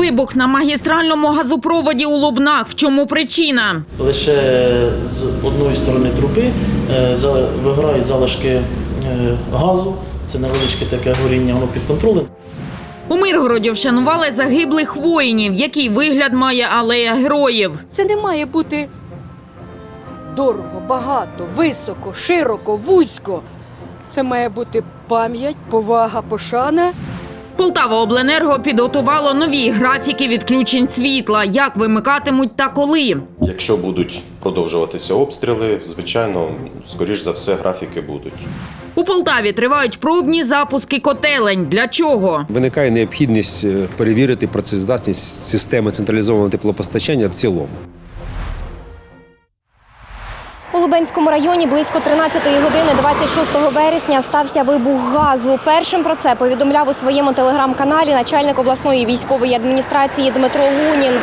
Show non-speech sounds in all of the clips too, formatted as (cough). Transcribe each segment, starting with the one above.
Вибух на магістральному газопроводі у Лубнах. В чому причина? Лише з одної сторони труби е, за- вигорають залишки е, газу. Це невеличке таке горіння, воно під контролем. У Миргороді вшанували загиблих воїнів. Який вигляд має алея героїв? Це не має бути дорого, багато, високо, широко, вузько. Це має бути пам'ять, повага, пошана. Полтава Обленерго підготувало нові графіки відключень світла. Як вимикатимуть та коли? Якщо будуть продовжуватися обстріли, звичайно, скоріш за все, графіки будуть. У Полтаві тривають пробні запуски котелень. Для чого? Виникає необхідність е, перевірити працездатність системи централізованого теплопостачання в цілому. Лубенському районі близько 13-ї години 26 вересня стався вибух газу. Першим про це повідомляв у своєму телеграм-каналі начальник обласної військової адміністрації Дмитро Лунін.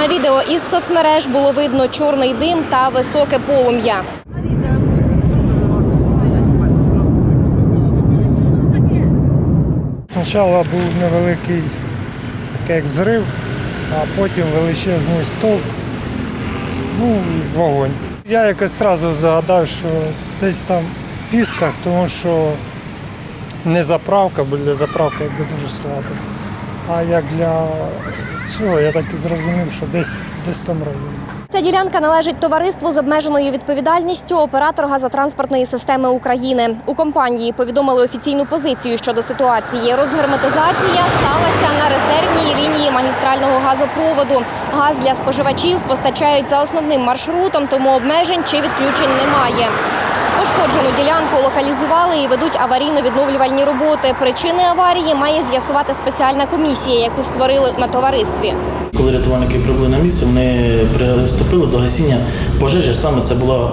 На відео із соцмереж було видно чорний дим та високе полум'я. Спочатку був невеликий такий як взрив, а потім величезний стовп, ну і вогонь. Я якось одразу згадав, що десь там в пісках, тому що не заправка, бо для заправки якби дуже слабо. А як для цього, я так і зрозумів, що десь, десь в тому районі. Ця ділянка належить товариству з обмеженою відповідальністю оператор газотранспортної системи України. У компанії повідомили офіційну позицію щодо ситуації. Розгерметизація сталася на резервній лінії магістрального газопроводу. Газ для споживачів постачають за основним маршрутом, тому обмежень чи відключень немає. Пошкоджену ділянку локалізували і ведуть аварійно-відновлювальні роботи. Причини аварії має з'ясувати спеціальна комісія, яку створили на товаристві. Коли рятувальники прибули на місце, вони приступили до гасіння пожежі. Саме це була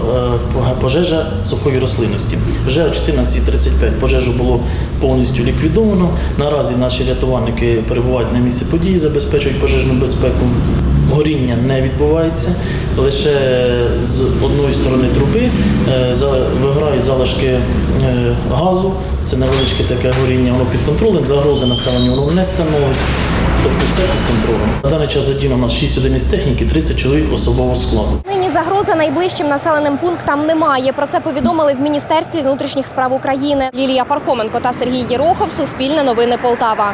е, пожежа сухої рослинності. Вже о 14.35 пожежу було повністю ліквідовано. Наразі наші рятувальники перебувають на місці події, забезпечують пожежну безпеку. Горіння не відбувається. Лише з одної сторони труби е, вигорають залишки е, газу. Це невеличке таке горіння, воно під контролем. Загрози населенню воно не становить. Тобто все під контролем. На даний час задіяно у нас 6 одиниць техніки, 30 чоловік особового складу. Нині загрози найближчим населеним пунктам немає. Про це повідомили в Міністерстві внутрішніх справ України. Лілія Пархоменко та Сергій Єрохов. Суспільне новини Полтава.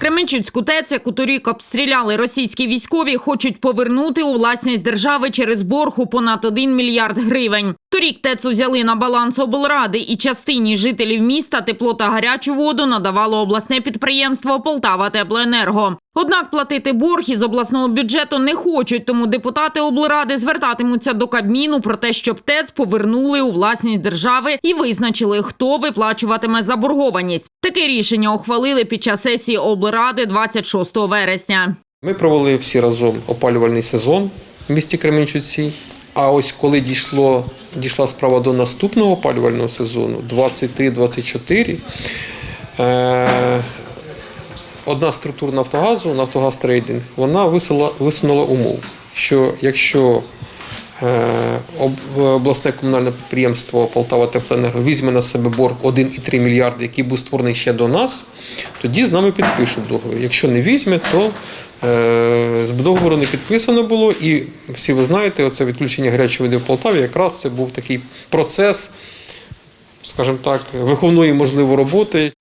Кременчуцьку ТЕЦ, яку торік обстріляли російські військові, хочуть повернути у власність держави через борг у понад 1 мільярд гривень. Торік ТЕЦ взяли на баланс облради і частині жителів міста тепло та гарячу воду надавало обласне підприємство Полтава Теплоенерго. Однак платити борг із обласного бюджету не хочуть, тому депутати облради звертатимуться до Кабміну про те, щоб ТЕЦ повернули у власність держави і визначили, хто виплачуватиме заборгованість. Таке рішення ухвалили під час сесії облради 26 вересня. Ми провели всі разом опалювальний сезон в місті Кременчуці. А ось коли дійшло, дійшла справа до наступного опалювального сезону, 23-24, е, одна структура Нафтогазу, Нафтогаз Трейдинг, вона висила, висунула умов, що якщо е, обласне комунальне підприємство Полтава Теплоенерго візьме на себе борг 1,3 мільярди, який був створений ще до нас, тоді з нами підпишуть договір. Якщо не візьме, то е, з договору не підписано було. І всі ви знаєте, оце відключення гарячої води в Полтаві, якраз це був такий процес, скажімо так, виховної можливо роботи.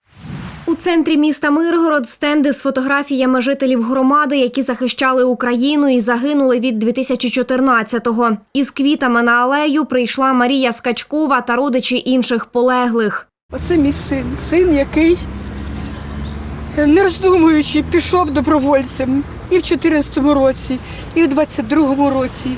Центрі міста Миргород стенди з фотографіями жителів громади, які захищали Україну і загинули від 2014-го. Із квітами на алею прийшла Марія Скачкова та родичі інших полеглих. Оце мій син, син, який, не роздумуючи, пішов добровольцем і в 14-му році, і в 22-му році.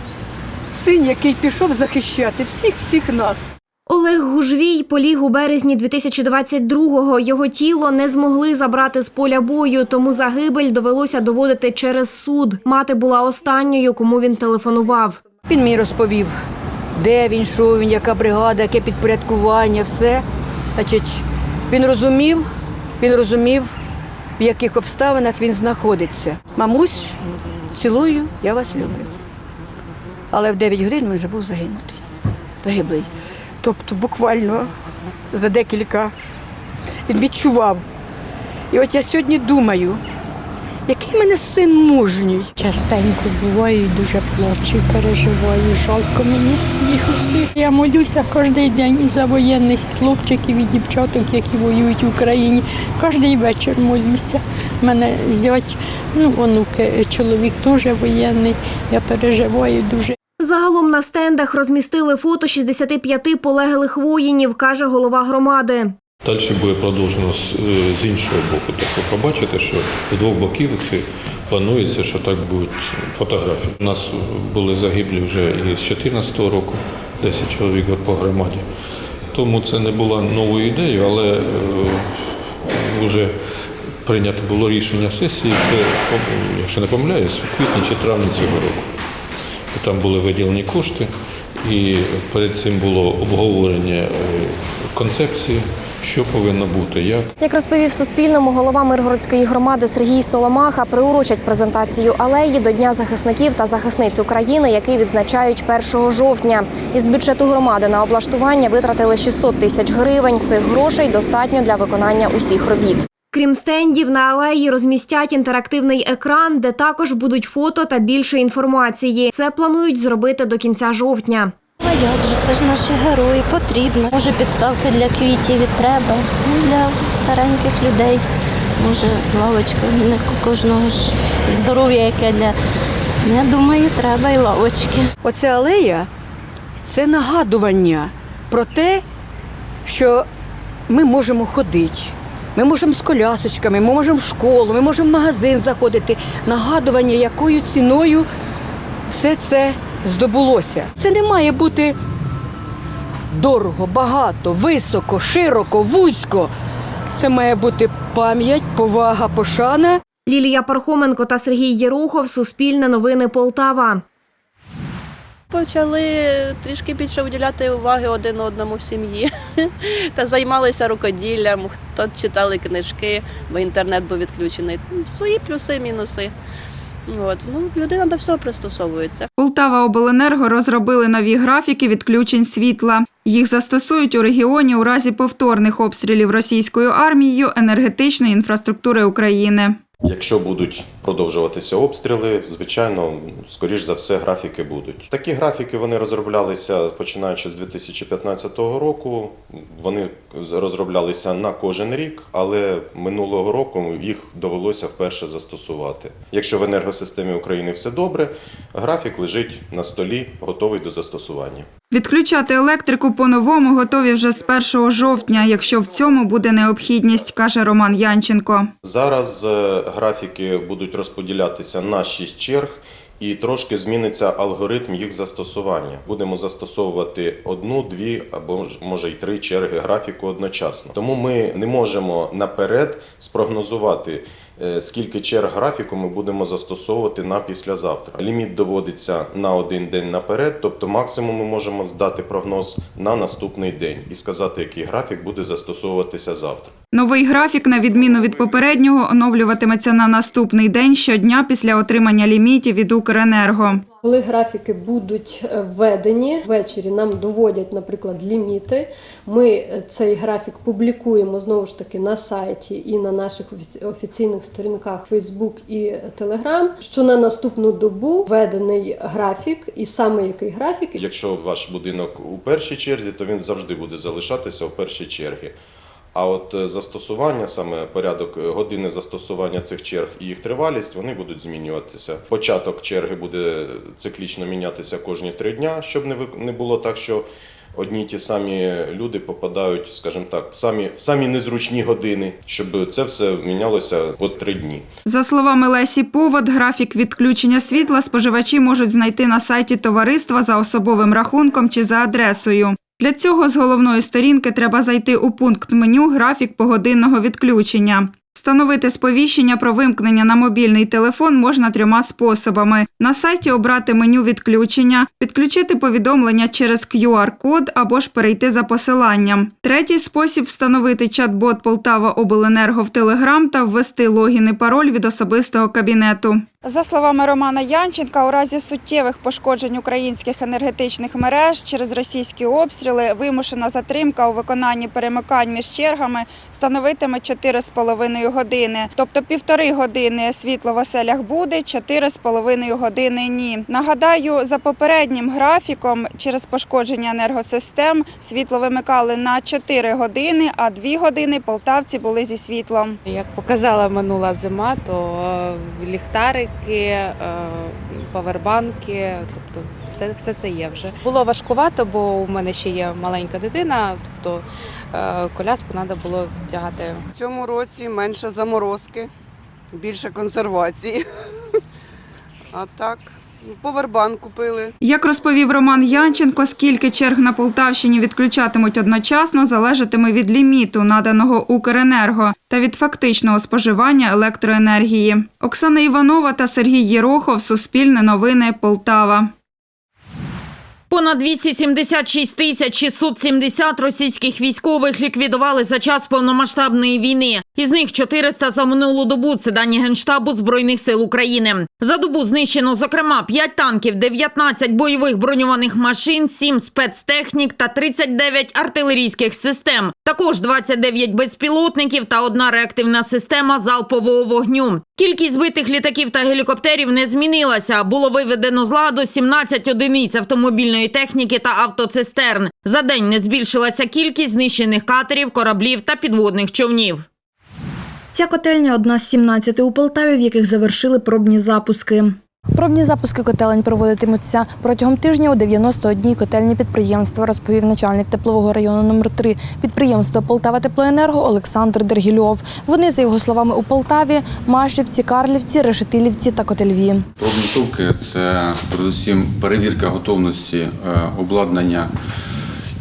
Син, який пішов захищати всіх всіх нас. Олег Гужвій поліг у березні 2022-го. Його тіло не змогли забрати з поля бою, тому загибель довелося доводити через суд. Мати була останньою, кому він телефонував. Він мені розповів, де він, що він, яка бригада, яке підпорядкування, все. Значить, він розумів, він розумів, в яких обставинах він знаходиться. Мамусь, цілую, я вас люблю. Але в 9 годин він вже був загинутий, загиблий. Тобто буквально за декілька він відчував. І от я сьогодні думаю, який мене син мужній. Частенько буваю і дуже плачу, переживаю. Жалко мені їх усіх. Я молюся кожен день і за воєнних хлопчиків і дівчаток, які воюють в Україні. Кожен вечір молюся. У мене зять, ну, онуки, чоловік теж воєнний. Я переживаю дуже. Загалом на стендах розмістили фото 65 полеглих воїнів, каже голова громади. Далі буде продовжено з, е, іншого боку. Так ви побачите, що з двох боків це планується, що так будуть фотографії. У нас були загиблі вже і з 2014 року, 10 чоловік по громаді. Тому це не була новою ідеєю, але е, вже прийнято було рішення сесії. Це, якщо не помиляюсь, у квітні чи травні цього року. Там були виділені кошти, і перед цим було обговорення е, концепції, що повинно бути, як. Як розповів Суспільному голова Миргородської громади Сергій Соломаха, приурочать презентацію алеї до Дня захисників та захисниць України, який відзначають 1 жовтня. Із бюджету громади на облаштування витратили 600 тисяч гривень. Цих грошей достатньо для виконання усіх робіт. Крім стендів, на алеї розмістять інтерактивний екран, де також будуть фото та більше інформації. Це планують зробити до кінця жовтня. А як же, це ж наші герої, потрібно. Може, підставки для квітів і треба. Ну, Для стареньких людей. Може, лавочка, не кожного ж здоров'я, яке для. Я думаю, треба і лавочки. Оця алея це нагадування про те, що ми можемо ходити. Ми можемо з колясочками, ми можемо в школу, ми можемо в магазин заходити. Нагадування, якою ціною все це здобулося. Це не має бути дорого, багато, високо, широко, вузько. Це має бути пам'ять, повага, пошана Лілія Пархоменко та Сергій Єрухов. Суспільне новини Полтава. Почали трішки більше уділяти уваги один одному в сім'ї (laughs) та займалися рукоділлям, хто читали книжки, бо інтернет був відключений. Свої плюси, мінуси. От. Ну, людина до всього пристосовується. Полтава Обленерго розробили нові графіки відключень світла. Їх застосують у регіоні у разі повторних обстрілів російською армією енергетичної інфраструктури України. Якщо будуть продовжуватися обстріли, звичайно, скоріш за все, графіки будуть. Такі графіки вони розроблялися починаючи з 2015 року. Вони розроблялися на кожен рік, але минулого року їх довелося вперше застосувати. Якщо в енергосистемі України все добре, графік лежить на столі, готовий до застосування. Відключати електрику по-новому готові вже з 1 жовтня, якщо в цьому буде необхідність, каже Роман Янченко. Зараз е, графіки будуть розподілятися на 6 черг. І трошки зміниться алгоритм їх застосування. Будемо застосовувати одну, дві або може й три черги графіку одночасно. Тому ми не можемо наперед спрогнозувати, скільки черг графіку ми будемо застосовувати на післязавтра. Ліміт доводиться на один день наперед, тобто максимум ми можемо здати прогноз на наступний день і сказати, який графік буде застосовуватися завтра. Новий графік, на відміну від попереднього, оновлюватиметься на наступний день щодня після отримання лімітів від Укренерго. Коли графіки будуть е, введені, ввечері нам доводять, наприклад, ліміти. Ми е, цей графік публікуємо знову ж таки на сайті і на наших офіційних сторінках Facebook і Telegram, що на наступну добу введений графік, і саме який графік Якщо ваш будинок у першій черзі, то він завжди буде залишатися у першій черзі. А от е, застосування, саме порядок е, години застосування цих черг і їх тривалість, вони будуть змінюватися. Початок черги буде циклічно мінятися кожні три дня, щоб не було так, що одні ті самі люди попадають, скажімо так, в самі, в самі незручні години, щоб це все мінялося от три дні. За словами Лесі Повод, графік відключення світла споживачі можуть знайти на сайті товариства за особовим рахунком чи за адресою. Для цього з головної сторінки треба зайти у пункт меню Графік погодинного відключення. Встановити сповіщення про вимкнення на мобільний телефон можна трьома способами: на сайті обрати меню відключення, підключити повідомлення через QR-код або ж перейти за посиланням. Третій спосіб встановити чат-бот Полтава Обленерго в Телеграм та ввести логін і пароль від особистого кабінету. За словами Романа Янченка, у разі суттєвих пошкоджень українських енергетичних мереж через російські обстріли вимушена затримка у виконанні перемикань між чергами становитиме 4,5 години. Тобто півтори години світло в оселях буде, 4,5 години ні. Нагадаю, за попереднім графіком через пошкодження енергосистем світло вимикали на 4 години, а 2 години полтавці були зі світлом. Як показала минула зима, то е, ліхтарики, е, павербанки, тобто все, все це є вже. Було важкувато, бо у мене ще є маленька дитина, тобто е, коляску треба було тягати. В цьому році менше заморозки, більше консервації. (laughs) А так, повербанк купили. Як розповів Роман Янченко, скільки черг на Полтавщині відключатимуть одночасно, залежатиме від ліміту, наданого Укренерго, та від фактичного споживання електроенергії. Оксана Іванова та Сергій Єрохов. Суспільне новини Полтава. Понад 276 тисяч 670 російських військових ліквідували за час повномасштабної війни. Із них 400 за минулу добу. Це дані Генштабу Збройних сил України. За добу знищено, зокрема, 5 танків, 19 бойових броньованих машин, 7 спецтехнік та 39 артилерійських систем. Також 29 безпілотників та одна реактивна система залпового вогню. Кількість збитих літаків та гелікоптерів не змінилася. Було виведено з ладу 17 одиниць автомобільної техніки та автоцистерн. За день не збільшилася кількість знищених катерів, кораблів та підводних човнів. Ця котельня одна з 17 у Полтаві, в яких завершили пробні запуски. Пробні запуски котелень проводитимуться протягом тижня у 91 котельні підприємства, розповів начальник теплового району номер 3 підприємства Полтава Теплоенерго Олександр Дергільов. Вони, за його словами, у Полтаві, Машівці, Карлівці, Решетилівці та Котельві. Пробні товки це передусім перевірка готовності е, обладнання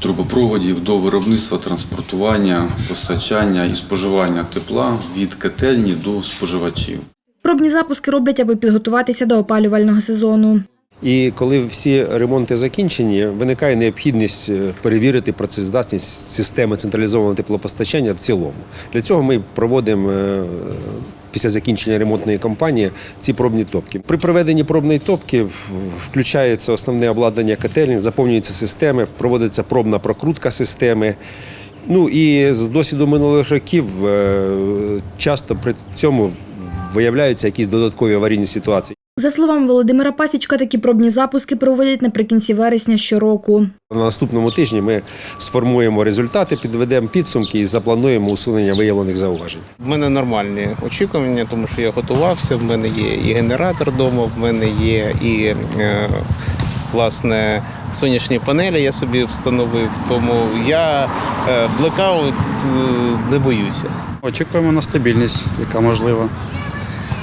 трубопроводів до виробництва, транспортування, постачання і споживання тепла від котельні до споживачів. Пробні запуски роблять, аби підготуватися до опалювального сезону. І коли всі ремонти закінчені, виникає необхідність е, перевірити працездатність системи централізованого теплопостачання в цілому. Для цього ми проводимо е, після закінчення ремонтної кампанії ці пробні топки. При проведенні пробної топки включається основне обладнання котельні, заповнюються системи, проводиться пробна прокрутка системи. Ну і з досвіду минулих років е, часто при цьому виявляються якісь додаткові аварійні ситуації. За словами Володимира Пасічка, такі пробні запуски проводять наприкінці вересня щороку. На наступному тижні ми сформуємо результати, підведемо підсумки і заплануємо усунення виявлених зауважень. В мене нормальні очікування, тому що я готувався. В мене є і генератор вдома, в мене є і е, власне сонячні панелі. Я собі встановив. Тому я е, блекаут е, не боюся. Очікуємо на стабільність, яка можлива.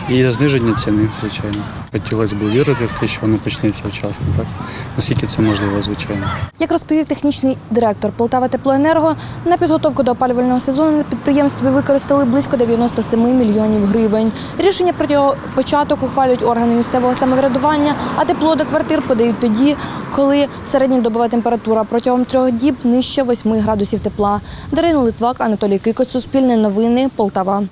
І зниження ціни, звичайно. Хотілося б вірити в те, що воно почнеться вчасно, так? Наскільки це можливо, звичайно. Як розповів технічний директор Полтава Теплоенерго, на підготовку до опалювального сезону на підприємстві використали близько 97 мільйонів гривень. Рішення про його початок ухвалюють органи місцевого самоврядування, а тепло до квартир подають тоді, коли середньодобова температура протягом трьох діб нижче 8 градусів тепла. Дарина Литвак, Анатолій Кикоць, Суспільне новини, Полтава.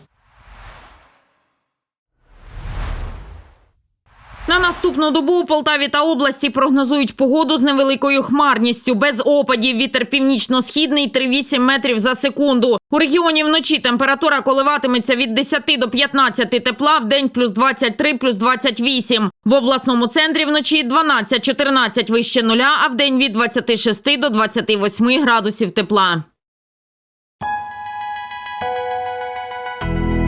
На наступну добу у Полтаві та області прогнозують погоду з невеликою хмарністю, без опадів. Вітер північно-східний 3,8 метрів за секунду. У регіоні вночі температура коливатиметься від 10 до 15 тепла, в день плюс 23, плюс 28. В обласному центрі вночі 12-14 вище нуля, а в день від 26 до 28 градусів тепла.